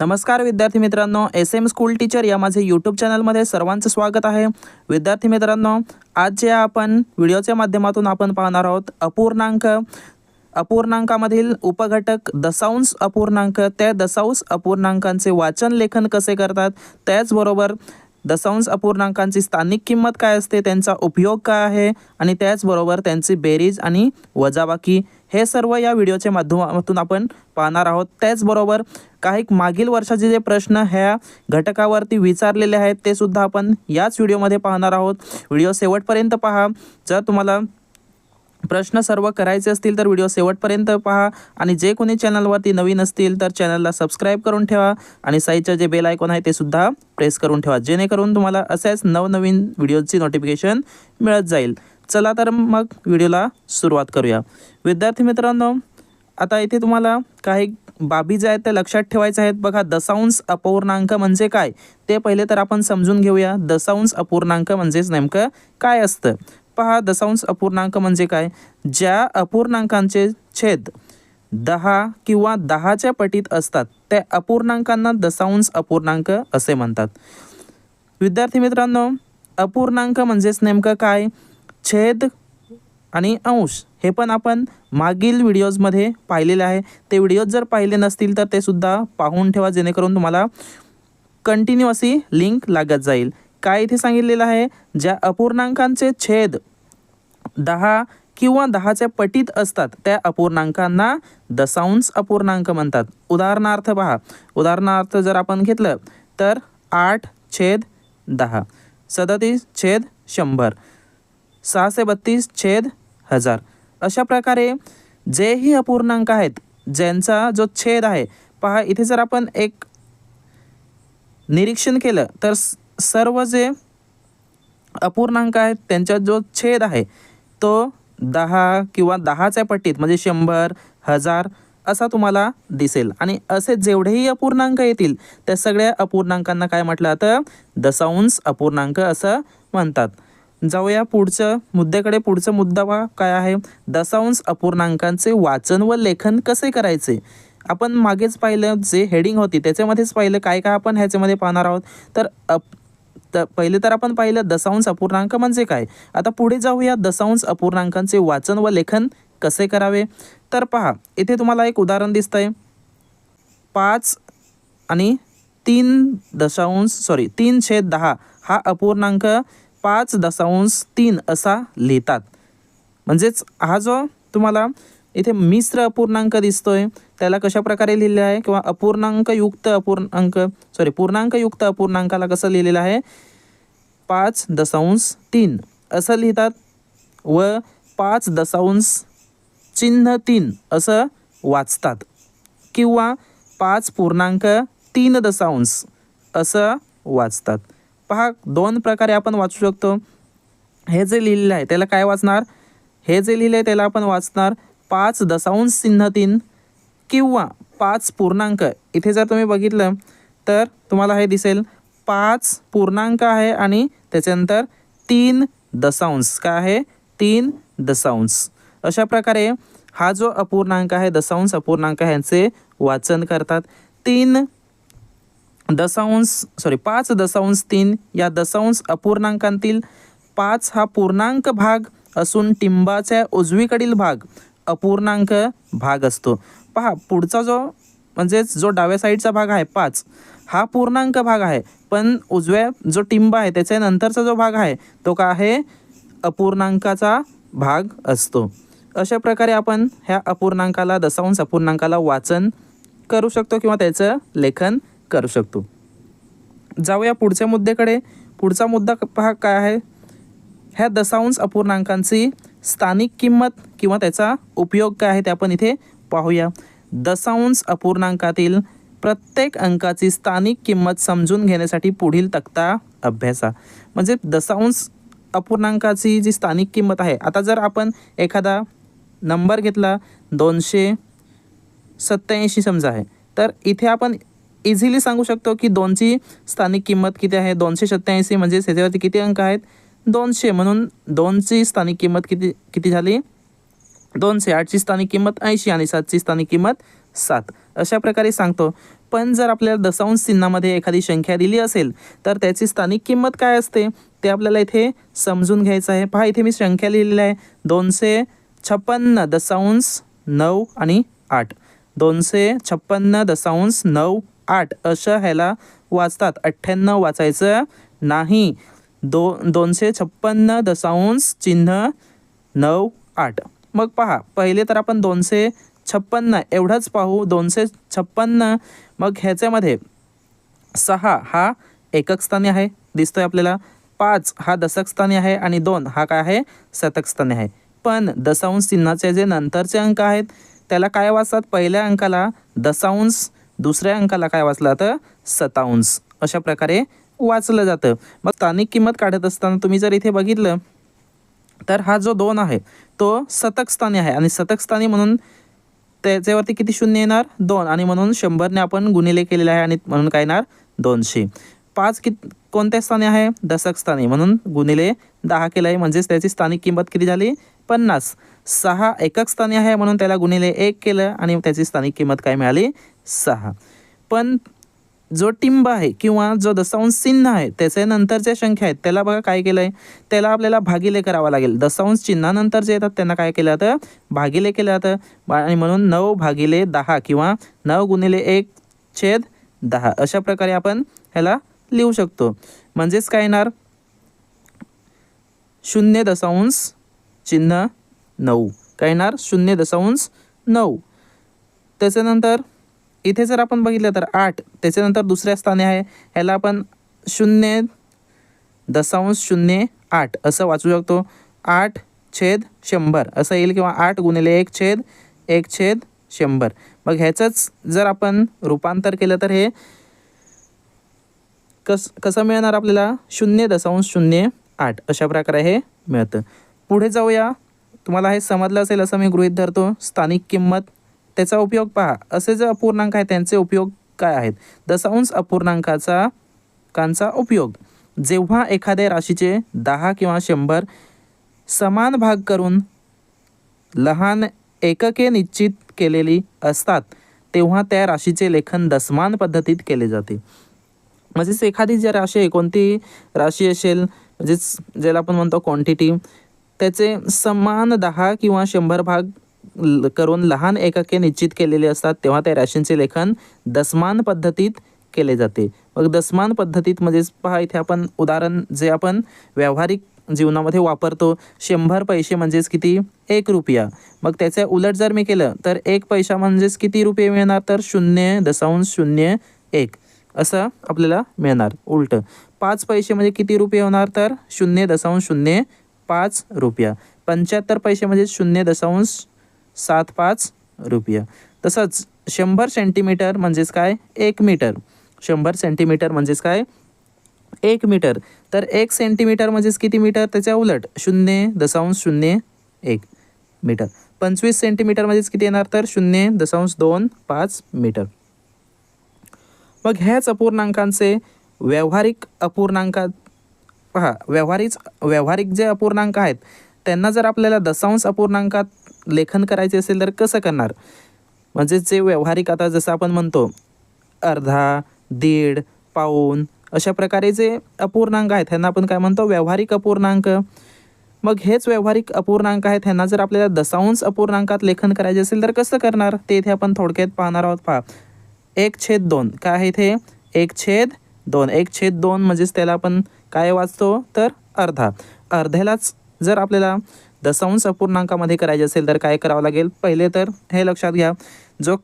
नमस्कार विद्यार्थी मित्रांनो एस एम स्कूल टीचर या माझे यूट्यूब चॅनलमध्ये सर्वांचं स्वागत आहे. विद्यार्थी मित्रांनो आज जे आपण व्हिडिओच्या माध्यमातून आपण पाहणार आहोत अपूर्णांक अपूर्णांकामधील उपघटक दशांश अपूर्णांक त्या दशांश अपूर्णांकांचे वाचन लेखन कसे करतात त्याचबरोबर दशांश अपूर्णांकांची स्थानिक किंमत काय असते त्यांचा उपयोग काय आहे आणि त्याचबरोबर त्यांची बेरीज आणि वजाबाकी हे सर्व या व्हिडिओच्या माध्यमातून आपण पाहणार आहोत. त्याचबरोबर काही मागील वर्षाचे जे प्रश्न ह्या घटकावरती विचारलेले आहेत ते सुद्धा आपण याच व्हिडिओमध्ये पाहणार आहोत. व्हिडिओ शेवटपर्यंत पहा. जर तुम्हाला प्रश्न सर्व करायचे असतील तर व्हिडिओ शेवटपर्यंत पहा. आणि जे कोणी चॅनलवरती नवीन असतील तर चॅनलला सबस्क्राईब करून ठेवा. आणि साईडचं जे बेल आयकॉन आहे ते सुद्धा प्रेस करून ठेवा. जेणेकरून तुम्हाला असेच नवनवीन व्हिडिओची नोटिफिकेशन मिळत जाईल. चला तर मग व्हिडिओला सुरुवात करूया. विद्यार्थी मित्रांनो आता इथे तुम्हाला काही बाबी ज्या आहेत त्या लक्षात ठेवायच्या आहेत. बघा दशांश अपूर्णांक म्हणजे काय? ते पहिले तर आपण समजून घेऊया. दशांश अपूर्णांक म्हणजेच नेमकं काय असतं? पहा दशांश अपूर्णांक म्हणजे काय? ज्या अपूर्णांकांचे छेद दहा किंवा दहाच्या पटीत असतात त्या अपूर्णांकांना दशांश अपूर्णांक असे म्हणतात. विद्यार्थी मित्रांनो अपूर्णांक म्हणजेच नेमकं काय? छेद आणि अंश हे पण आपण मागील व्हिडिओजमध्ये पाहिलेले आहे. ते व्हिडिओज जर पाहिले नसतील तर ते सुद्धा पाहून ठेवा जेणेकरून तुम्हाला कंटिन्यू अशी लिंक लागत जाईल. काय इथे सांगितलेलं आहे? ज्या अपूर्णांकांचे छेद दहा किंवा दहाच्या पटीत असतात त्या अपूर्णांकांना दशांश अपूर्णांक म्हणतात. उदाहरणार्थ पहा. उदाहरणार्थ जर आपण घेतलं तर आठ छेद दहा सदतीस छेद शंभर सहाशे बत्तीस छेद हजार. अशा प्रकारे जेही अपूर्णांक आहेत ज्यांचा जो छेद आहे पहा इथे जर आपण एक निरीक्षण केलं तर सर्व जे अपूर्णांक आहेत त्यांच्यात जो छेद आहे तो दहा किंवा दहाच्या पट्टीत म्हणजे शंभर हजार असा तुम्हाला दिसेल. आणि असे जेवढेही अपूर्णांक येतील त्या सगळ्या अपूर्णांकांना काय म्हटलं जातं दशांश अपूर्णांक असं म्हणतात. जाऊया पुढचं मुद्द्याकडे पुढचा मुद्दा काय आहे? दशांश अपूर्णांकांचे वाचन व लेखन कसे करायचे? आपण मागेच पाहिलं जे हेडिंग होती त्याच्यामध्येच पाहिलं काय काय आपण ह्याच्यामध्ये पाहणार आहोत? तर अप तर पहिले तर आपण पाहिलं दशांश अपूर्णांक म्हणजे काय? आता पुढे जाऊया दशांश अपूर्णांकांचे वाचन व लेखन कसे करावे? तर पहा इथे तुम्हाला एक उदाहरण दिसतंय. पाच आणि तीन दशांश सॉरी तीन छेद दहा हा अपूर्णांक पाच दशांश तीन असा लिहितात. म्हणजेच हा जो तुम्हाला इथे मिश्र अपूर्णांक दिसतोय. त्याला कशा प्रकारे लिहिलेलं आहे? किंवा अपूर्णांकयुक्त अपूर्णांक सॉरी पूर्णांकयुक्त अपूर्णांकाला कसं लिहिलेलं आहे? पाच दशांश तीन. असं लिहितात. व पाच दशांश चिन्ह तीन. असं वाचतात. किंवा पाच पूर्णांक तीन दशांश. असं वाचतात. पहा दोन प्रकारे आपण वाचू शकतो. हे जे लिहिलेलं आहे त्याला काय वाचणार? हे जे लिहिलं आहे त्याला आपण वाचणार पाच दशांश चिन्ह तीन किंवा पाच पूर्णांक. इथे जर तुम्ही बघितलं तर तुम्हाला हे दिसेल पाच पूर्णांक आहे आणि त्याच्यानंतर तीन दशांश. काय आहे? तीन दशांश. अशा प्रकारे हा जो अपूर्णांक आहे दशांश अपूर्णांक ह्यांचे वाचन करतात. तीन दशांश सॉरी पाच दशांश तीन या दशांश अपूर्णांकांतील पाच हा पूर्णांक भाग असून टिंबाच्या उजवीकडील भाग. अपूर्णांक भाग असतो. पहा पुढचा जो म्हणजेच जो डाव्या साईडचा भाग आहे पाच हा पूर्णांक भाग आहे. पण उजव्या जो टिंब आहे त्याच्या नंतरचा जो भाग आहे तो का आहे? अपूर्णांकाचा भाग असतो. अशा प्रकारे आपण ह्या अपूर्णांकाला दशांश अपूर्णांकाला वाचन करू शकतो किंवा त्याचं लेखन करू शकतो. जाऊया पुढच्या मुद्द्याकडे पुढचा मुद्दा भाग पहा काय आहे? ह्या दशांश अपूर्णांकांची स्थानिक किंमत किंवा त्याचा उपयोग काय आहे ते आपण इथे पाहूया. दशांश अपूर्णांकातील प्रत्येक अंकाची स्थानिक किंमत समजून घेण्यासाठी पुढील तक्ता अभ्यासा. म्हणजे दशांश अपूर्णांकाची जी स्थानिक किंमत आहे आता जर आपण एखादा नंबर घेतला दोनशे सत्याऐंशी समजा आहे तर इथे आपण इझिली सांगू शकतो की दोनची स्थानिक किंमत किती आहे? दोनशे सत्याऐंशी म्हणजे त्याच्यावरती किती अंक आहेत? दोनशे म्हणून दोनची स्थानिक किंमत किती किती झाली? दोनशे आठची स्थानिक किंमत ऐंशी आणि सातची स्थानिक किंमत सात. अशा प्रकारे सांगतो. पण जर आपल्याला दशांश चिन्हामध्ये एखादी संख्या दिली असेल तर त्याची स्थानिक किंमत काय असते? ते आपल्याला इथे समजून घ्यायचं आहे. पहा इथे मी संख्या लिहिलेली आहे. दोनशे छप्पन्न दशांश नऊ आणि आठ. दोनशे छप्पन्न दशांश नऊ आठ. असं ह्याला वाचतात. अठ्ठ्याण्णव वाचायचं नाही. दो दोनशे छप्पन्न दशांश चिन्ह नऊ आठ. मग पहा पहिले तर आपण दोनशे छप्पन्न एवढंच पाहू. दोनशे छप्पन्न मग ह्याच्यामध्ये सहा हा एकक स्थानी आहे दिसतोय आपल्याला. पाच हा दशक स्थानी आहे आणि दोन हा काय आहे? शतक स्थानी आहे. पण दशांश चिन्हाचे जे नंतरचे अंक आहेत त्याला काय वाचतात? पहिल्या अंकाला दशांश दुसऱ्या अंकाला काय वाचला? तर सतांश. अशा प्रकारे वाचलं जातं. मग स्थानिक किंमत काढत असताना तुम्ही जर इथे बघितलं तर हा जो दोन आहे तो सतकस्थानी आहे. आणि सतकस्थानी म्हणून त्याच्यावरती किती शून्य येणार? दोन. आणि म्हणून शंभरने आपण गुणिले केलेले आहे आणि म्हणून काय येणार? दोनशे. पाच कित कोणत्या स्थानी आहे? दशक स्थानी म्हणून गुणिले दहा केलं आहे म्हणजेच त्याची स्थानिक किंमत किती झाली? पन्नास. सहा एकक स्थानी आहे म्हणून त्याला गुणिले एक केलं आणि त्याची स्थानिक किंमत काय मिळाली? सहा. पण जो टिंब आहे किंवा जो दशांश चिन्ह आहे त्याचे नंतरच्या संख्या आहेत त्याला बघा काय केलं आहे त्याला आपल्याला भागिले करावा लागेल. दशांश चिन्हानंतर जे येतात त्यांना काय केलं जातं? भागिले केलं जातं. बा- आणि म्हणून नऊ भागिले दहा किंवा नऊ गुणिले एक छेद दहा. अशा प्रकारे आपण ह्याला लिहू शकतो. म्हणजेच काय येणार? शून्य दशांश चिन्ह नऊ. काय येणार? शून्य दशांश नऊ. त्याच्यानंतर इथे जर आपण बघितलं तर आठ त्याच्यानंतर दुसऱ्या स्थानी आहे. ह्याला आपण शून्य दशांश शून्य आठ असं वाचू शकतो. आठ छेद शंभर असं येईल किंवा आठ गुणिले एक छेद एक छेद शंभर. मग ह्याचंच जर आपण रूपांतर केलं तर हे कस कसं मिळणार आपल्याला? शून्य दशांश शून्य आठ अशा प्रकारे हे मिळतं. पुढे जाऊया. तुम्हाला हे समजलं असेल असं मी गृहीत धरतो. स्थानिक किंमत त्याचा उपयोग पहा. असे जे अपूर्णांक आहेत त्यांचे उपयोग काय आहेत? दशांश अपूर्णांकाचा कांचा उपयोग. जेव्हा एखाद्या राशीचे दहा किंवा शंभर समान भाग करून लहान एकके निश्चित केलेली असतात तेव्हा त्या राशीचे लेखन दसमान पद्धतीत केले जाते. म्हणजेच एखादी जी राशी आहे कोणती राशी असेल म्हणजेच ज्याला आपण म्हणतो क्वांटिटी त्याचे समान दहा किंवा शंभर भाग करून लहान एकके निश्चित केलेले असतात तेव्हा त्या राशींचे लेखन दसमान पद्धतीत केले जाते. मग दसमान पद्धतीत म्हणजेच पहा इथे आपण उदाहरण जे आपण व्यावहारिक जीवनामध्ये वापरतो शंभर पैसे म्हणजेच किती? एक रुपया. मग त्याच्या उलट जर मी केलं तर एक पैसा म्हणजेच किती रुपये मिळणार? तर शून्य दशांश शून्य एक. असं आपल्याला मिळणार. उलटं. पाच पैसे म्हणजे किती रुपये होणार? तर शून्य दशांश शून्य पाच रुपया. पंच्याहत्तर पैसे म्हणजे शून्य दशांश सात पाच रुपया. तसंच शंभर सेंटीमीटर म्हणजेच काय? एक मीटर. शंभर सेंटीमीटर म्हणजेच काय? एक मीटर. तर एक सेंटीमीटर म्हणजेच किती मीटर? त्याच्या उलट शून्य दशांश शून्य एक मीटर. पंचवीस सेंटीमीटर म्हणजेच किती येणार? तर शून्य दशांश दोन पाच मीटर. मग ह्याच अपूर्णांकांचे व्यावहारिक अपूर्णांकात पहा व्यावहारिक व्यावहारिक जे अपूर्णांक आहेत त्यांना जर आपल्याला दशांश अपूर्णांकात लेखन करायचे असेल तर कसं करणार? म्हणजे जे व्यावहारिक आता जसं आपण म्हणतो अर्धा दीड पाऊन अशा प्रकारे जे अपूर्णांक आहेत ह्यांना आपण काय म्हणतो? व्यावहारिक अपूर्णांक. मग हेच व्यावहारिक अपूर्णांक आहेत ह्यांना जर आपल्याला दशांश अपूर्णांकात लेखन करायचे असेल तर कसं करणार? ते इथे आपण थोडक्यात पाहणार आहोत पहा. एक छेद दोन. काय आहे इथे? एक छेद दोन. एक छेद दोन म्हणजेच त्याला आपण काय वाचतो? तर अर्धा. अर्ध्यालाच जर आपल्याला दशांश अपूर्णांकामध्ये करायचे असेल तर काय करावं लागेल? पहिले तर हे लक्षात घ्या. जो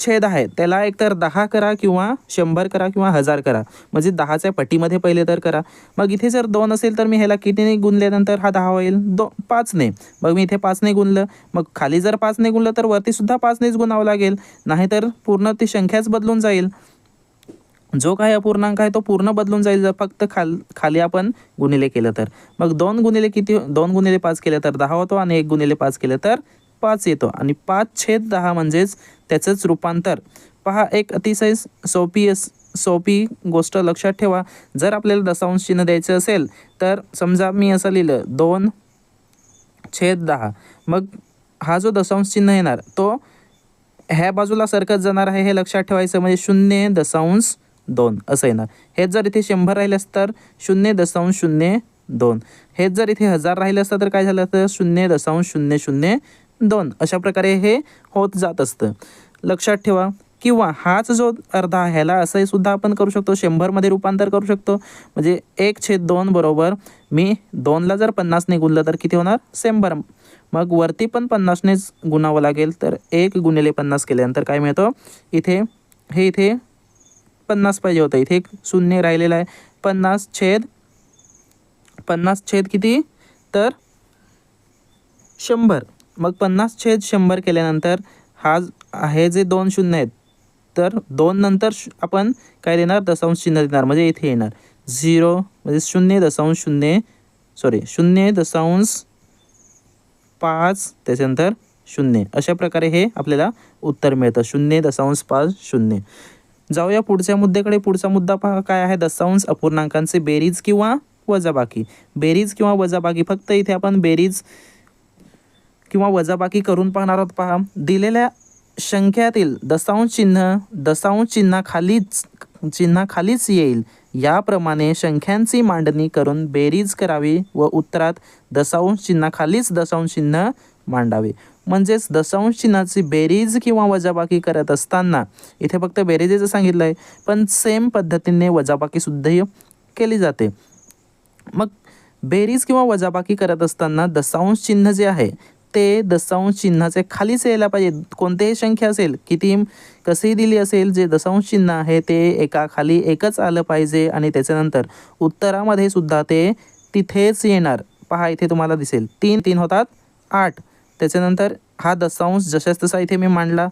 छेद आहे त्याला एकतर दहा करा किंवा शंभर करा किंवा हजार करा. म्हणजे दहाच्या पटीमध्ये पहिले तर करा. मग इथे जर दोन असेल तर मी ह्याला कितीने गुणल्यानंतर हा दहा होईल? दो पाचने. मग मी इथे पाचने गुणलं. मग खाली जर पाचने गुणलं तर वरतीसुद्धा पाचनेच गुणावं लागेल. नाहीतर पूर्ण ती संख्याच बदलून जाईल. जो काही अपूर्णांक आहे तो पूर्ण बदलून जाईल. जर फक्त खाल खाली आपण गुणिले केलं तर. मग दोन गुणिले किती दोन गुणिले पाच केलं तर दहा होतो आणि एक गुणिले पाच केलं तर पाच येतो. आणि पाच छेद दहा म्हणजेच त्याचंच रूपांतर. पहा एक अतिशय सोपी अस सोपी गोष्ट लक्षात ठेवा. जर आपल्याला दशांश चिन्ह द्यायचं असेल तर समजा मी असं लिहिलं दोन छेद दहा. मग हा जो दशांश चिन्ह येणार तो ह्या बाजूला सरकत जाणार आहे हे लक्षात ठेवायचं. म्हणजे शून्य दशांश दोन. असं येणार. हेच जर इथे शंभर राहिले असतं तर शून्य दशांश शून्य दोन. हेच जर इथे हजार राहिले असतं तर काय झालं तर शून्य दशांश शून्य शून्य दोन. अशा प्रकारे हे होत जात असतं. लक्षात ठेवा. किंवा हाच जो अर्धा आहे ह्याला असंही सुद्धा आपण करू शकतो. शंभरमध्ये रूपांतर करू शकतो. म्हणजे एक छेद दोन बरोबर मी दोनला जर पन्नासने गुणलं तर किती होणार? शंभर. मग वरती पण पन्नासनेच गुणावं लागेल तर एक गुणिले पन्नास केल्यानंतर काय मिळतं? इथे हे इथे पन्नास पाहिजे होतं. इथे एक शून्य राहिलेला आहे. पन्नास छेद पन्नास छेद किती? तर शंभर. मग पन्नास छेद शंभर केल्यानंतर हा हे जे दोन शून्य आहेत तर दोन नंतर श- आपण काय देणार? दशांश चिन्ह देणार. म्हणजे इथे येणार. झिरो म्हणजे शून्य दशांश शून्य सॉरी शून्य दशांश पाच त्याच्यानंतर शून्य. अशा प्रकारे हे आपल्याला उत्तर मिळतं. शून्य दशांश पाच शून्य. जाऊया पुढच्या मुद्द्याकडे. पुढचा मुद्दा पहा काय आहे? दशांश अपूर्णांकांचे बेरीज किंवा वजाबाकी. बेरीज किंवा वजाबाकी फक्त इथे आपण बेरीज किंवा वजाबाकी करून पाहणार आहोत. पहा दिलेल्या संख्यातील दशांश चिन्ह दशांश चिन्हाखालीच चिन्हाखालीच येईल. याप्रमाणे संख्यांची मांडणी करून बेरीज करावी व उत्तरात दशांश चिन्हाखालीच दशांश चिन्ह मांडावे. म्हणजेच दशांश चिन्हाची बेरीज किंवा वजाबाकी करत असताना. इथे फक्त बेरीजेचं सांगितलं आहे पण सेम पद्धतीने वजाबाकीसुद्धाही केली जाते. मग बेरीज किंवा वजाबाकी करत असताना दशांश चिन्ह जे आहे ते दशांश चिन्हाचे खालीच यायला पाहिजे. कोणतेही संख्या असेल किती कशीही दिली असेल जे दशांश चिन्ह आहे ते एका खाली एकच आलं पाहिजे आणि त्याच्यानंतर उत्तरामध्ये सुद्धा ते तिथेच येणार. पहा इथे तुम्हाला दिसेल. तीन तीन होतात आठ. त्याच्यानंतर हा दशांश जशाच तसा इथे मी मांडला.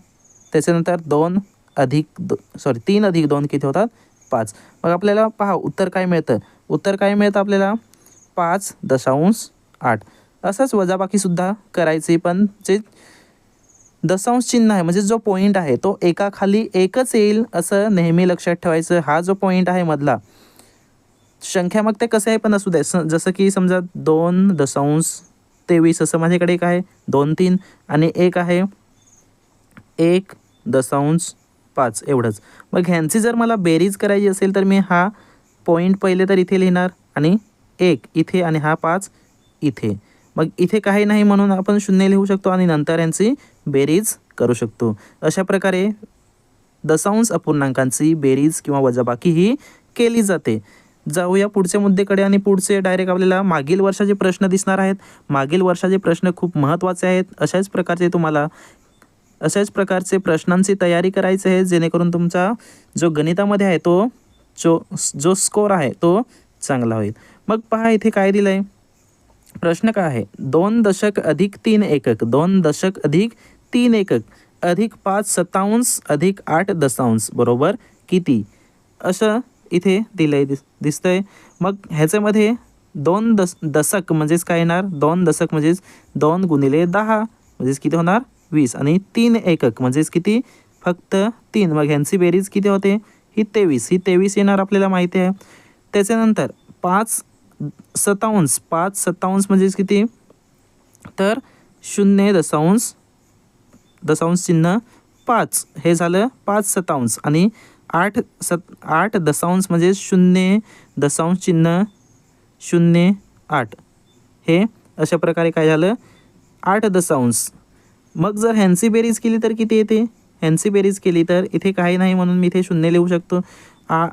त्याच्यानंतर दोन अधिक दो सॉरी तीन अधिक दोन किती होतात? पाच. मग आपल्याला पहा उत्तर काय मिळतं? उत्तर काय मिळतं आपल्याला? पाच दशांश आठ. असंच वजाबाकीसुद्धा करायची पण जे दशांश चिन्ह आहे म्हणजे जो पॉईंट आहे तो एका खाली एकच येईल असं नेहमी लक्षात ठेवायचं. हा जो पॉईंट आहे मधला. संख्या मग ते कसं आहे पण असू दे. स जसं की समजा दोन दशांश तेवीस. असं माझ्याकडे एक आहे दोन तीन आणि एक आहे. एक दशांश पाच. एवढंच. मग ह्यांची जर मला बेरीज करायची असेल तर मी हा पॉईंट पहिले तर इथे लिहिणार आणि एक इथे आणि हा पाच इथे. मग इथे काही नाही म्हणून आपण शून्य लिहू शकतो आणि नंतर यांची बेरीज करू शकतो. अशा प्रकारे दशांश अपूर्णांकांची बेरीज किंवा वजाबाकी ही केली जाते. जाऊया पुढच्या मुद्देकडे आणि पुढचे डायरेक्ट आपल्याला मागील वर्षाचे प्रश्न दिसणार आहेत. मागील वर्षाचे प्रश्न खूप महत्त्वाचे आहेत. अशाच प्रकारचे तुम्हाला अशाच प्रकारचे प्रश्नांची तयारी करायची आहे जेणेकरून तुमचा जो गणितामध्ये आहे तो जो जो स्कोर आहे तो चांगला होईल. मग पहा इथे काय दिलं आहे प्रश्न काय आहे? दोन दशक अधिक तीन एकक. दोन दशक अधिक तीन एकक. अधिक पाच सत्तावंश अधिक आठ दशांश. बरोबर? किती? असं इथे दिलं आहे दिस दिसतंय. मग ह्याच्यामध्ये दोन दस दशक म्हणजेच काय येणार? दोन दशक म्हणजेच दोन गुणिले दहा म्हणजेच किती होणार? वीस. आणि तीन एकक म्हणजेच किती? फक्त तीन. मग ह्यांची बेरीज किती होते? ही तेवीस. ही तेवीस येणार आपल्याला माहिती आहे. त्याच्यानंतर पाच सत्तावन्स पाच सत्तावन्स म्हणजेच किती? तर शून्य दशांश दशांश चिन्ह पाच. हे झालं पाच सत्तावन्स आणि आठ सत आठ दशांश म्हणजे शून्य दशांश चिन्ह शून्य आठ. हे अशा प्रकारे काय झालं? आठ दशांश. मग जर हॅन्सी बेरीज केली तर किती येते? हॅन्सी बेरीज केली तर इथे काही नाही म्हणून मी इथे शून्य लिहू शकतो. आ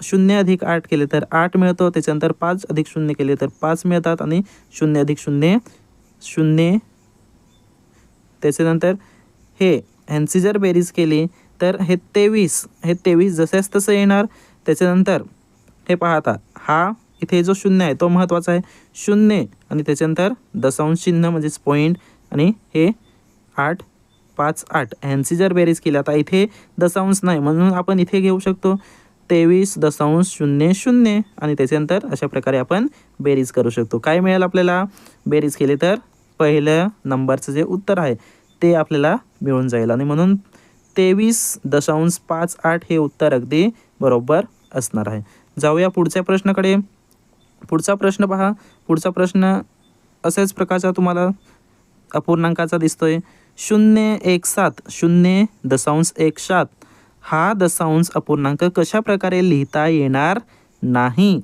शून्य अधिक आठ केले तर आठ मिळतो त्याच्यानंतर पाच अधिक शून्य केले तर पाच मिळतात आणि शून्य अधिक शून्य शून्य. त्याच्यानंतर हे हॅन्सी जर बेरीज केली तर हे तेवीस हे तेवीस जसेच तसं येणार त्याच्यानंतर हे पाहता हा इथे जो शून्य आहे तो महत्त्वाचा आहे. शून्य आणि त्याच्यानंतर दशांश चिन्ह म्हणजेच पॉईंट आणि हे आठ पाच आठ. ह्यांची जर बेरीज केली आता इथे दशांश नाही म्हणून आपण इथे घेऊ शकतो. तेवीस दशांश शून्य शून्य. आणि त्याच्यानंतर अशा प्रकारे आपण बेरीज करू शकतो. काय मिळेल आपल्याला? बेरीज केली तर पहिल्या नंबरचं जे उत्तर आहे ते आपल्याला मिळून जाईल. आणि म्हणून तेवीस दशांश पाच आठ हे उत्तर अगदी बरोबर असणार आहे. जाऊया पुढच्या प्रश्नाकडे. पुढचा प्रश्न पहा. पुढचा प्रश्न अशाच प्रकारचा तुम्हाला अपूर्णांकाचा दिसतोय. शून्य एक सात शून्य दशांश एक सात. हा दशांश अपूर्णांक कशा प्रकारे लिहिता येणार नाही?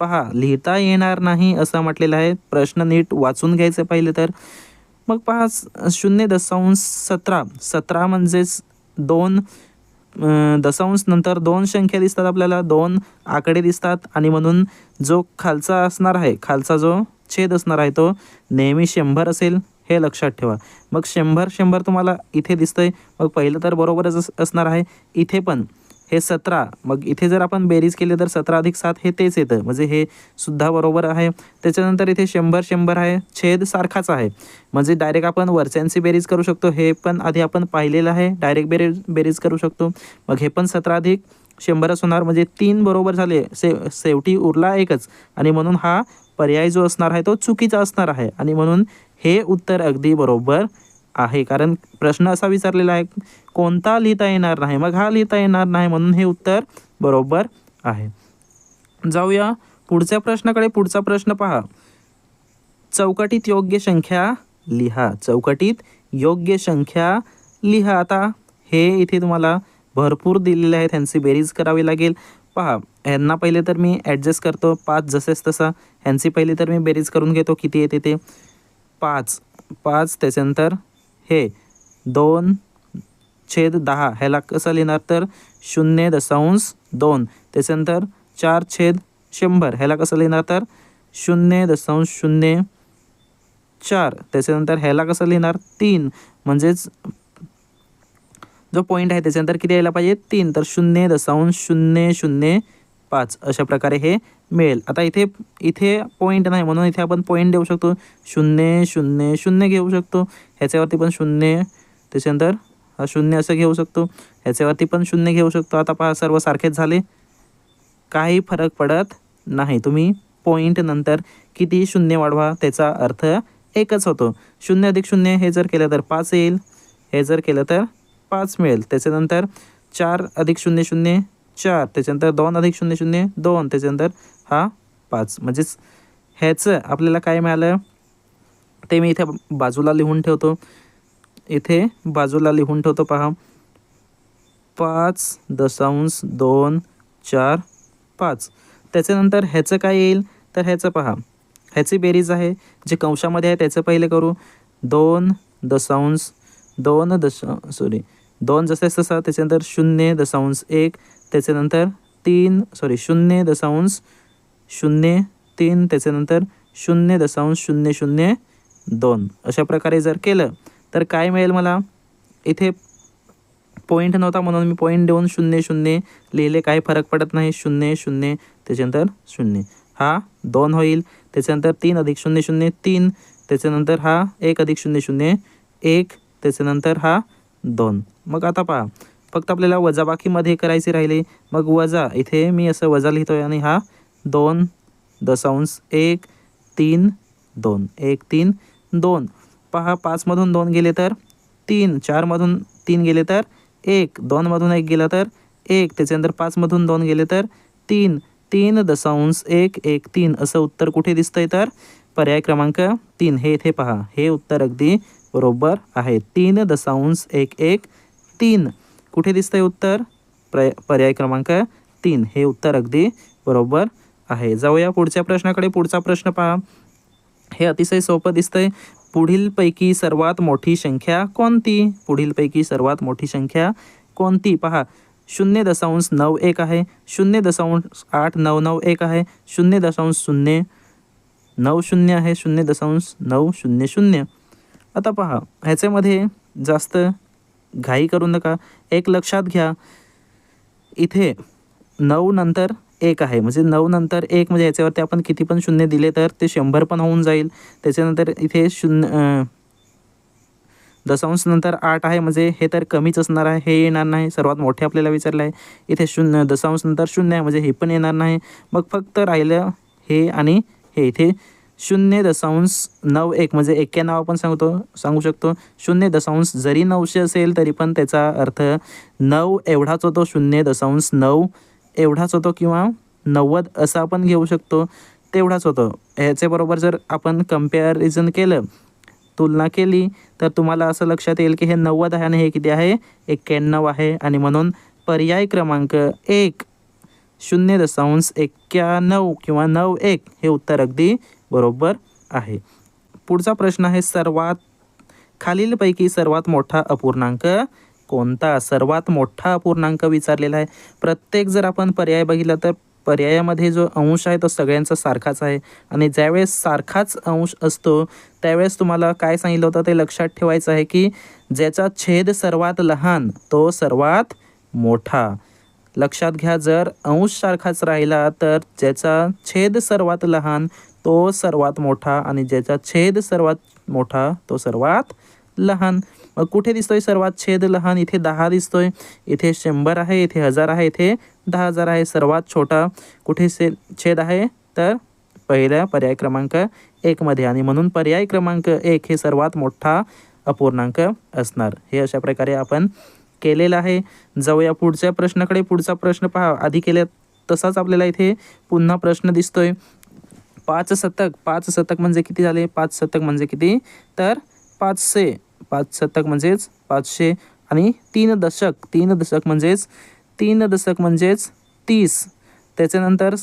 पहा लिहिता येणार नाही असं म्हटलेलं आहे. प्रश्न नीट वाचून घ्यायचं पाहिलं तर. मग पहा शून्य दशांश सतरा. सतरा म्हणजेच दोन दशांश नंतर दोन संख्या दिसतात आपल्याला दोन आकडे दिसतात आणि म्हणून जो खालचा असणार आहे खालचा जो छेद असणार आहे तो नेहमी शंभर असेल हे लक्षात ठेवा. मग शंभर शंभर तुम्हाला इथे दिसतंय. मग पहिलं तर बरोबरच अस- असणार आहे. इथे पण हे सतरा. मग इथे जर आपण बेरीज केली तर सतरा अधिक सात हे तेच येतं. म्हणजे हे सुद्धा बरोबर आहे. त्याच्यानंतर इथे शंभर शंभर आहे. छेद सारखाच आहे. म्हणजे डायरेक्ट आपण वरच्यांची बेरीज करू शकतो. हे पण आधी आपण पाहिलेलं आहे. डायरेक्ट बेरीज बेरीज करू शकतो. मग हे पण सतरा अधिक शंभरच होणार म्हणजे तीन बरोबर झाले. से शेवटी उरला एकच. आणि म्हणून हा पर्याय जो असणार आहे तो चुकीचा असणार आहे. आणि म्हणून हे उत्तर अगदी बरोबर आहे. कारण प्रश्न असा विचारलेला आहे कोणता लिहिता येणार नाही? मग हा लिहिता येणार नाही म्हणून हे उत्तर बरोबर आहे. जाऊया पुढच्या प्रश्नाकडे. पुढचा प्रश्न पहा. चौकटीत योग्य संख्या लिहा. चौकटीत योग्य संख्या लिहा. आता हे इथे तुम्हाला भरपूर दिलेले आहे त्यांची बेरीज करावी लागेल. पहा ह्यांना पहिले तर मी ॲडजस्ट करतो. पाच जसेच तसा. ह्यांची पहिली तर मी बेरीज करून घेतो. किती येते ते? पाच. पाच त्याच्यानंतर हे दोन छेद दहा ह्याला कसं लिहिणार तर? शून्य दशांश दोन. त्याच्यानंतर चार छेद शंभर ह्याला कसं लिहिणार तर? शून्य दशांश शून्य चार. त्याच्यानंतर ह्याला कसं लिहिणार? तीन. म्हणजेच जो पॉईंट आहे त्याच्यानंतर किती यायला पाहिजे? तीन. तर शून्य दशांश शून्य शून्य पाच. अशा प्रकारे हे मिळेल. आता इथे इथे पॉईंट नाही म्हणून इथे आपण पॉईंट देऊ शकतो. शून्य शून्य शून्य घेऊ शकतो. ह्याच्यावरती पण शून्य त्याच्यानंतर शून्य असं घेऊ शकतो. ह्याच्यावरती पण शून्य घेऊ शकतो. आता पहा सर्व सारखेच झाले. काही फरक पडत नाही. तुम्ही पॉईंट नंतर किती शून्य वाढवा त्याचा अर्थ एकच होतो. शून्य अधिक शून्य हे जर केलं तर पाच येईल. हे जर केलं तर पाच मिळेल. त्याच्यानंतर चार अधिक शून्य शून्य चार. त्याच्यानंतर दोन अधिक शून्य शून्य दोन. त्याच्यानंतर हा पाच. म्हणजेच ह्याचं आपल्याला काय मिळालं? ते मी इथे बाजूला लिहून ठेवतो. इथे बाजूला लिहून ठेवतो पहा. पाच दशांश दोन चार पाच. त्याच्यानंतर ह्याचं काय येईल? तर ह्याचं पहा. ह्याची बेरीज आहे. जे कंशामध्ये आहे त्याचं पहिले करू. दोन दशांश दोन दश सॉरी दोन जसे तसा त्याच्यानंतर शून्य दशांश एक. त्याच्यानंतर तीन सॉरी शून्य दशांश शून्य तीन त्याच्यानंतर शून्य दशांश शून्य शून्य दोन. अशा प्रकारे जर केलं तर काय मिळेल मला? इथे पॉईंट नव्हता म्हणून मी पॉईंट देऊन शून्य शून्य लिहिले. काही फरक पडत नाही. शून्य शून्य त्याच्यानंतर शून्य. हा दोन होईल. त्याच्यानंतर तीन अधिक शून्य शून्य तीन. त्याच्यानंतर हा एक अधिक शून्य शून्य एक. त्याच्यानंतर हा दोन. मग आता पहा. फक्त आपल्याला वजाबाकीमध्ये करायचे राहिले. मग वजा. इथे मी असं वजा लिहितो आहे आणि हा दोन दशांश एक तीन दोन. एक तीन दोन. पहा पाचमधून दोन गेले तर? तीन. चारमधून तीन गेले तर? एक. दोनमधून एक गेलं तर? एक. त्याच्यानंतर पाचमधून दोन गेले तर? तीन. तीन दशांश एक एक तीन. असं उत्तर कुठे दिसतंय तर? पर्याय क्रमांक तीन. हे इथे पहा. हे उत्तर अगदी बरोबर आहे. तीन दशांश एक एक तीन. कुठे दिसतंय उत्तर? प्र पर्याय क्रमांक तीन. हे उत्तर अगदी बरोबर आहे. जाऊया पुढच्या प्रश्नाकडे. पुढचा प्रश्न पहा. हे अतिशय सोपं दिसतंय. पुढीलपैकी सर्वात मोठी संख्या कोणती? पुढीलपैकी सर्वात मोठी संख्या कोणती? पहा. शून्य दशांश नऊ एक आहे. शून्य दशांश आठ नऊ नऊ एक आहे. शून्य दशांश शून्य नऊ शून्य आहे. शून्य दशांश नऊ शून्य शून्य. आता पहा. ह्याच्यामध्ये जास्त घाई करू नका. एक लक्षात घ्या. इथे नऊ नंतर एक आहे. म्हणजे नऊ नंतर एक म्हणजे याच्यावरती आपण किती पण शून्य दिले तर ते शंभर पण होऊन जाईल. त्याच्यानंतर इथे शून्य दशांश नंतर आठ आहे. म्हणजे हे तर कमीच असणार आहे. हे येणार नाही. सर्वात मोठे आपल्याला विचारलं आहे. इथे शून्य दशांश नंतर शून्य आहे. म्हणजे हे पण येणार नाही. मग फक्त राहिलं हे आणि हे. इथे शून्य दशांश नऊ एक. म्हणजे एक्क्याण्णव आपण सांगतो सांगू शकतो. शून्य दशांश जरी नऊशे असेल तरी पण त्याचा अर्थ नऊ एवढाच होतो. शून्य दशांश नऊ एवढाच होतो किंवा नव्वद असं आपण घेऊ शकतो तेवढाच होतो. ह्याच्याबरोबर जर आपण कंपॅरिझन केलं तुलना केली तर तुम्हाला असं लक्षात येईल की हे नव्वद आहे आणि हे किती आहे? एक्क्याण्णव आहे. आणि म्हणून पर्याय क्रमांक एक शून्य दशांश एक्क्याण्णव किंवा नऊ एक हे उत्तर अगदी बरोबर आहे. पुढचा प्रश्न आहे सर्वात खालीलपैकी सर्वात मोठा अपूर्णांक कोणता सर्वात मोठा पूर्णांक विचारलेला आहे? प्रत्येक जर आपण पर्याय बघितला तर पर्यायामध्ये जो अंश आहे तो सगळ्यांचा सारखाच आहे. आणि ज्यावेळेस सारखाच अंश असतो त्यावेळेस तुम्हाला काय सांगितलं होतं ते लक्षात ठेवायचं आहे की ज्याचा छेद सर्वात लहान तो सर्वात मोठा. लक्षात घ्या जर अंश सारखाच राहिला तर ज्याचा छेद सर्वात लहान तो सर्वात मोठा. आणि ज्याचा छेद सर्वात मोठा तो सर्वात लहान. मग कुठे दिसतोय सर्वात छेद? लहान इथे दहा दिसतोय. इथे शंभर आहे इथे हजार आहे इथे दहा हजार आहे. सर्वात छोटा कुठे से छेद आहे? तर पहिल्या पर्याय क्रमांक एकमध्ये आणि म्हणून पर्याय क्रमांक एक हे सर्वात मोठा अपूर्णांक असणार. हे अशा प्रकारे आपण केलेलं आहे. जाऊया पुढच्या प्रश्नाकडे. पुढचा प्रश्न पहा. आधी केल्या तसाच आपल्याला इथे पुन्हा प्रश्न दिसतोय. पाच शतक. पाच शतक म्हणजे किती झाले? पाच शतक म्हणजे किती? तर पाचशे. पाच शतक म्हणजेच पाचशे आणि तीन दशक तीन दशक म्हणजेच तीन दशक म्हणजेच तीस. त्याच्यानंतर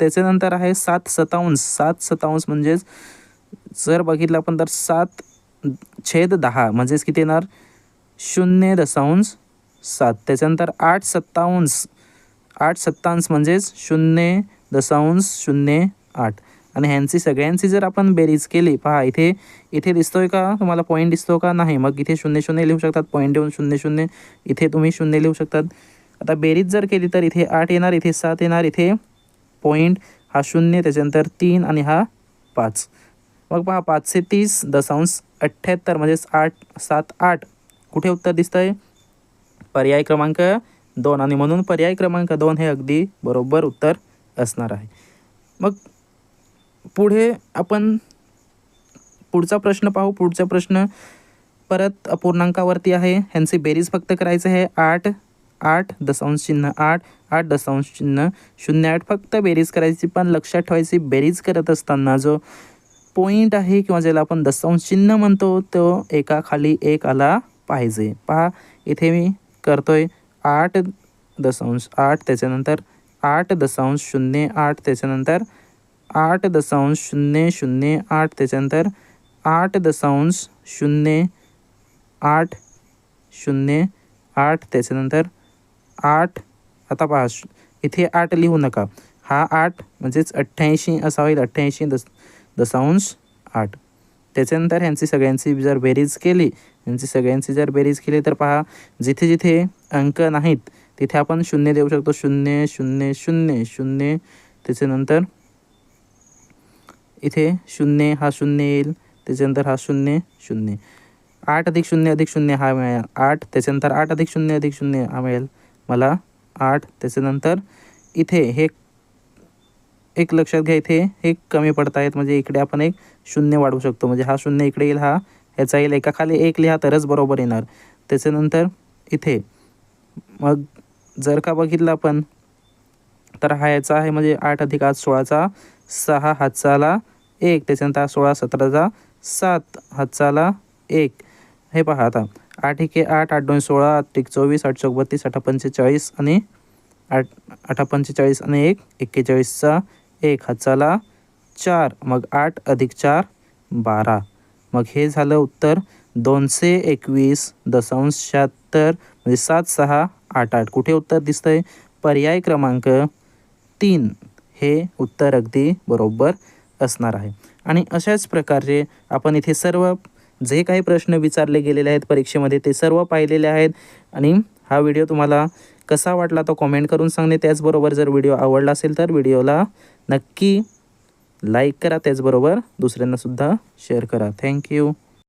त्याच्यानंतर आहे सात शतांश सात शतांश म्हणजेच जर बघितलं आपण तर सात छेद दहा म्हणजेच किती येणार? शून्य दशांश सात. त्याच्यानंतर आठ सत्तावंश आठ सत्तांश म्हणजेच शून्य दशांश शून्य आठ. आणि ह्यांची सगळ्यांची जर आपण बेरीज केली पहा इथे इथे दिसतोय का? तुम्हाला पॉईंट दिसतो का? नाही. मग इथे शून्य शून्य लिहू शकतात. पॉईंट देऊन शून्य शून्य. इथे तुम्ही शून्य लिहू शकतात. आता बेरीज जर केली तर इथे आठ येणार इथे सात येणार इथे पॉईंट हा शून्य त्याच्यानंतर तीन आणि हा पाच. मग पहा पाचशे तीस दशांश अठ्ठ्याहत्तर म्हणजेच आठ सात आठ. कुठे उत्तर दिसतंय? पर्याय क्रमांक दोन. आणि म्हणून पर्याय क्रमांक दोन हे अगदी बरोबर उत्तर असणार आहे. मग पुढे आपण पुढचा प्रश्न पाहू. पुढचा प्रश्न परत अपूर्णांकावरती आहे. ह्यांची बेरीज फक्त करायचं आहे. आठ आठ दशांश चिन्ह आठ आठ दशांश चिन्ह शून्य आठ फक्त बेरीज करायची. पण लक्षात ठेवायची बेरीज करत असताना जो पॉईंट आहे किंवा ज्याला आपण दशांश चिन्ह म्हणतो तो एका खाली एक आला पाहिजे. पहा इथे मी करतोय आठ दशांश आठ त्याच्यानंतर आठ दशांश शून्य आठ त्याच्यानंतर आठ दशांश शून्य शून्य आठ त्याच्यानंतर आठ दशांश शून्य आठ शून्य आठ त्याच्यानंतर आठ. आता पहा श- इथे आठ लिहू नका. हा आठ म्हणजेच अठ्ठ्याऐंशी असा होईल अठ्ठ्याऐंशी दस दशांश आठ. त्याच्यानंतर ह्यांची सगळ्यांची जर बेरीज केली यांची सगळ्यांची जर बेरीज केली तर पहा जिथे जिथे अंक नाहीत तिथे आपण शून्य देऊ शकतो. शून्य शून्य शून्य शून्य. त्याच्यानंतर इथे शून्य हा शून्य येईल. त्याच्यानंतर हा शून्य शून्य. आठ अधिक शून्य अधिक शून्य हा मिळेल. आठ त्याच्यानंतर आठ अधिक शून्य अधिक शून्य हा मिळेल. मला आठ त्याच्यानंतर इथे हे एक लक्षात घ्या इथे हे कमी पडत आहेत म्हणजे इकडे आपण एक शून्य वाढवू शकतो. म्हणजे हा शून्य इकडे येईल हा ह्याचा येईल. एका खाली एक लिहा तरच बरोबर येणार. त्याच्यानंतर इथे मग जर का बघितलं आपण तर हा याचा आहे. म्हणजे आठ अधिक आठ सोळाचा सहा हातचाला एक त्याच्यानंतर हा सोळा सतराचा सात हातचाला एक. हे पहा आता. आठ एके आठ आठ दोन सोळा आठ एक चोवीस आठ चौक बत्तीस पंचेचाळीस आणि आठ आठा पंचेचाळीस आणि एक एक्केचाळीसचा एक हातचाला चार मग आठ अधिक चार बारा. मग हे झालं उत्तर दोनशे एकवीस दशांश शहात्तर म्हणजे सात सहा आठ आठ. कुठे उत्तर दिसतंय? पर्याय क्रमांक तीन. हे उत्तर अगदी बरोबर असणार आहे. आणि अशाच प्रकारे आपण इथे सर्व जे काही प्रश्न विचारले गेलेले आहेत परीक्षेमध्ये ते सर्व पाहिलेले आहेत. आणि हा व्हिडिओ तुम्हाला कसा वाटला तो कॉमेंट करून सांगणे. त्याचबरोबर जर व्हिडिओ आवडला असेल तर व्हिडिओला नक्की लाईक करा. त्याचबरोबर दुसऱ्यांनासुद्धा शेअर करा. थँक्यू